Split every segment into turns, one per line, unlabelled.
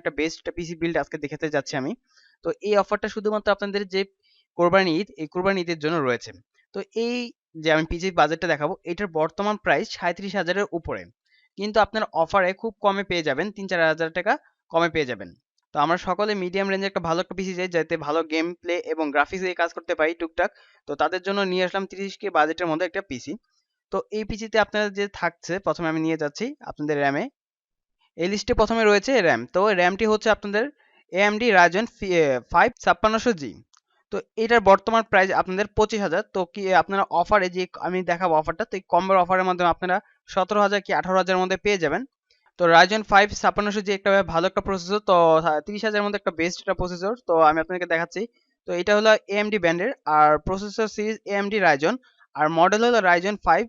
একটা বেস্ট একটা PC build আজকে দেখাতে যাচ্ছি আমি। তো এই অফারটা শুধুমাত্র আপনাদের যে কোরবানি ঈদ, এই কোরবানি ঈদের জন্য রয়েছে। তো এই যে আমি পিসি বাজেটটা দেখাবো, এটার বর্তমান প্রাইস সাঁত্রিশ হাজারের উপরে। কিন্তু আপনার অফারে খুব কমে পেয়ে যাবেন তিন চার হাজার টাকা কমে পেয়ে যাবেন। তো আমরা সকলে মিডিয়াম রেঞ্জে একটা ভালো একটা পিসি চাই, যাতে ভালো গেম প্লে এবং গ্রাফিক্স দিয়ে কাজ করতে পারি টুকটাক। তো তাদের জন্য নিয়ে আসলাম তিরিশ কে বাজেটের মধ্যে একটা পিসি তো এই পিসিতে আপনার যে থাকছে, প্রথমে আমি নিয়ে যাচ্ছি আপনাদের র্যামে এই লিস্টে প্রথমে রয়েছে র্যাম তো র্যামটি হচ্ছে আপনাদের এএমডি রাজন ফাইভ ছাপ্পান্নশো জি তো এটার বর্তমান প্রাইস আপনাদের পঁচিশ হাজার। তো কি আপনারা অফারে যে আমি দেখাবো অফারটা তো এই কম্বোর অফারের মাধ্যমে আপনারা সতেরো হাজার কি আঠারো হাজারের মধ্যে পেয়ে যাবেন। তো রাইজন ফাইভ ছাপ্পান্নশো যে একটা ভালো একটা প্রসেসর তো তিরিশ হাজারের মধ্যে একটা বেস্ট একটা প্রসেসর তো আমি আপনাদেরকে দেখাচ্ছি। তো এটা হলো এএমডি ব্যান্ডের আর প্রসেসর সিরিজ এএমডি রাইজন আর মডেল হলো রাইজন ফাইভ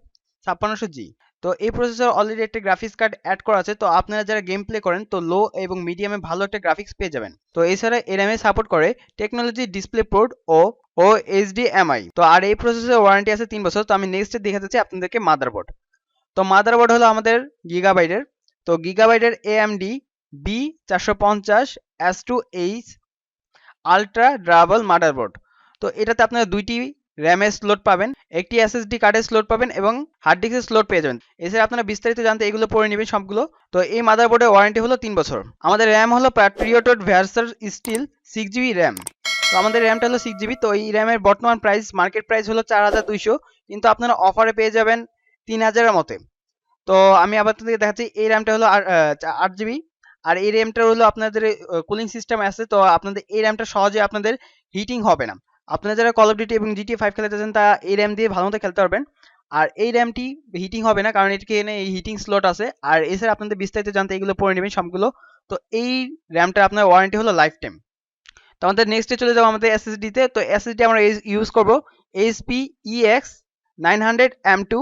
ছাপ্পান্নশো জি তো এই প্রসেসর অলরেডি একটা গ্রাফিক্স কার্ড অ্যাড করা আছে, তো আপনারা যারা গেম প্লে করেন, তো লো এবং মিডিয়ামে ভালো একটা গ্রাফিক্স পেয়ে যাবেন। তো এছাড়া এরএমএ সাপোর্ট করে টেকনোলজি ডিসপ্লে পোর্ট ও ও এইচডিএমআই তো আর এই প্রসেসরের ওয়ারেন্টি আছে তিন বছর, তো আমি নেক্সট দেখা যাচ্ছি আপনাদেরকে মাদারবোর্ড তো মাদারবোর্ড হলো আমাদের গিগাবাইটের তো গিগাবাইটের এএমডি বি চারশো পঞ্চাশ S two H ultra durable motherboard তো এটাতে আপনারা দুইটি র্যামের স্লট পাবেন, একটি এসএসডি কার্ডের স্লট পাবেন এবং হার্ড ডিস্কের স্লট পেয়ে যাবেন। এছাড়া আপনারা বিস্তারিত জানতে এগুলো পড়ে নেবেন সবগুলো। তো এই মাদারবোর্ডের ওয়ারেন্টি হলো তিন বছর। আমাদের র্যাম হলো প্যাট্রিয়টেড ভ্যারসার স্টিল সিক্স জিবি র্যাম তো আমাদের র্যামটা হলো সিক্স জিবি তো এই র্যামের বর্তমান প্রাইস মার্কেট প্রাইস হলো চার হাজার দুইশো। কিন্তু আপনারা অফারে পেয়ে যাবেন তিন হাজারের মতে। তো আমি আবার থেকে দেখাচ্ছি, এই র্যামটা হলো আট জিবি আর এই র্যামটা হলো আপনাদের কুলিং সিস্টেম আছে, তো আপনাদের, এই র্যামটা সহজে আপনাদের হিটিং হবে না। আপনারা যারা কল অফ ডিউটি এবং জিটি ফাইভ খেলতে চান তা এই র্যাম দিয়ে ভালো মতো খেলতে পারবেন। আর এই র্যামটি হিটিং হবে না, কারণ এটিকে এনে এই হিটিং স্লট আছে। আর এছাড়া আপনাদের বিস্তারিত জানতে এগুলো পড়ে নেবেন সবগুলো। তো এই র্যামটা আপনার ওয়ারেন্টি হলো লাইফ টাইম তো আমাদের নেক্সটে চলে যাব আমাদের এসএসডিতে তো। এসএসডি আমরা ইউজ করব HP EX nine hundred M two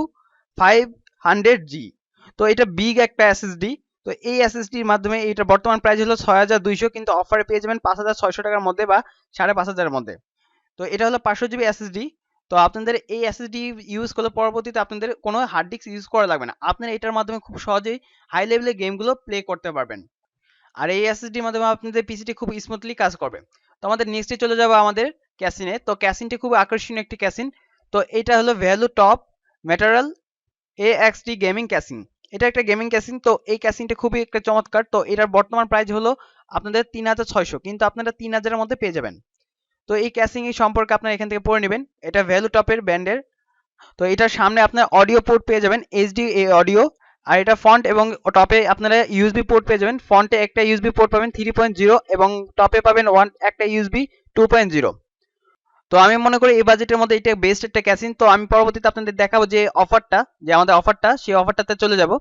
five hundred G তো এটা বিগ একটা এসএসডি তো এই এসএসডির মাধ্যমে এটা বর্তমান প্রাইস হলো ছয় হাজার দুইশো, কিন্তু অফারে পেয়ে যাবেন পাঁচ হাজার ছয়শো টাকার মধ্যে বা সাড়ে পাঁচ হাজারের মধ্যে। তো এটা হলো পাঁচশো জিবি এসএসডি তো আপনাদের এই এসএসডি ইউজ করলে পরবর্তীতে আপনাদের কোনো হার্ড ডিস্ক ইউজ করা লাগবে না। আপনারা এটার মাধ্যমে খুব সহজেই হাই লেভেলের গেমগুলো প্লে করতে পারবেন। আর এই এসএসডির মাধ্যমে আপনাদের পিসিটি খুব স্মুথলি কাজ করবে। তো আমাদের নেক্সটে চলে যাব আমাদের ক্যাসিনে তো ক্যাসিনটি খুব আকর্ষণীয় একটি ক্যাসিন তো এটা হলো ভ্যালু টপ ম্যাটারাল এ এক্সডি গেমিং ক্যাসিন এটা একটা গেমিং ক্যাসিন তো এই ক্যাসিনটা খুবই একটা চমৎকার। তো এটার বর্তমান প্রাইস হলো আপনাদের তিন হাজার ছয়শো, কিন্তু আপনারা তিন হাজারের মধ্যে পেয়ে যাবেন। তো এই ক্যাসিং এর সম্পর্কে আপনারা এখান থেকে পড়ে নেবেন। এটা ভ্যালু টপের ব্যান্ডের। তো এটার সামনে আপনার অডিও পোর্ট পেয়ে যাবেন এইচডি অডিও আর এটা ফন্ট এবং টপে আপনারা ইউএসবি পোর্ট পেয়ে যাবেন। ফন্টে একটা ইউএসবি পোর্ট পাবেন থ্রি পয়েন্ট জিরো এবং টপে পাবেন ওয়ান একটা ইউএসবি টু পয়েন্ট জিরো তো আমি মনে করি এই বাজেটের মধ্যে এটা বেস্ট একটা ক্যাসিন তো আমি পরবর্তীতে আপনাদের দেখাবো যে অফারটা যে আমাদের অফারটা সেই অফারটাতে চলে যাব।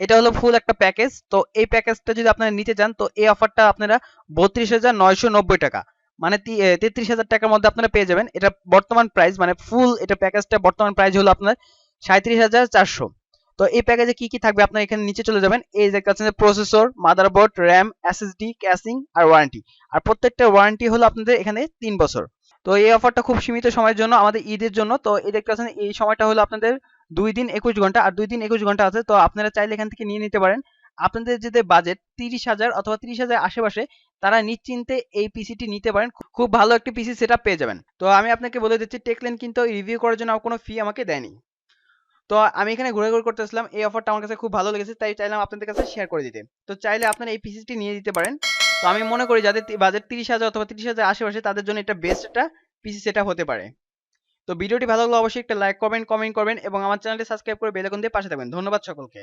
এটা হলো ফুল একটা প্যাকেজ তো এই প্যাকেজটা যদি আপনারা নিতে চান, তো এই অফারটা আপনারা বত্রিশ হাজার নয়শো নব্বই টাকা। মানে তেত্রিশ হাজার টাকার মধ্যে আপনারা পেয়ে যাবেন। এটা বর্তমান প্রাইস মানে ফুল এটা প্যাকেজটা বর্তমান প্রাইস হলো আপনার সাঁত্রিশ হাজার চারশো। তো এই প্যাকেজে কি কি থাকবে? আপনার এখানে নিচে চলে যাবেন। এই যে কাছে processor motherboard RAM SSD casing আর ওয়ারেন্টি আর প্রত্যেকটা ওয়ারেন্টি হলো আপনাদের এখানে তিন বছর। তো এই অফারটা খুব সীমিত সময়ের জন্য, আমাদের ঈদের জন্য। তো এই দেখতে পাচ্ছেন এই সময়টা হলো আপনাদের দুই দিন একুশ ঘণ্টা। আর দুই দিন একুশ ঘণ্টা আছে, তো আপনারা চাইলে এখান থেকে নিয়ে নিতে পারেন। আপনাদের যদি বাজেট তিরিশ হাজার অথবা তিরিশ হাজার আশেপাশে, তারা নিশ্চিন্তে এই পিসিটি নিতে পারেন। খুব ভালো একটি পিসি সেটা পেয়ে যাবেন। তো আমি আপনাকে বলে দিচ্ছি টেকলেন কিন্তু রিভিউ করার জন্য কোনো ফি আমাকে দেয়নি। তো আমি এখানে ঘুরে ঘুরে করতেছিলাম এই অফারটা আমার কাছে খুব ভালো লেগেছে, তাই চাইলাম আপনাদের কাছে শেয়ার করে দিতে। তো চাইলে আপনারা এই পিসিটি নিয়ে দিতে পারেন। তো আমি মনে করি যাদের বাজেট তিরিশ হাজার অথবা তিরিশ হাজার আশেপাশে, তাদের জন্য এটা বেস্ট একটা পিসি সেটা হতে পারে। তো ভিডিওটি ভালো লাগলে অবশ্যই একটা লাইক করবেন কমেন্ট করবেন এবং আমার চ্যানেলটি সাবস্ক্রাইব করে বেল আইকন দিয়ে পাশে থাকবেন। ধন্যবাদ সকলকে।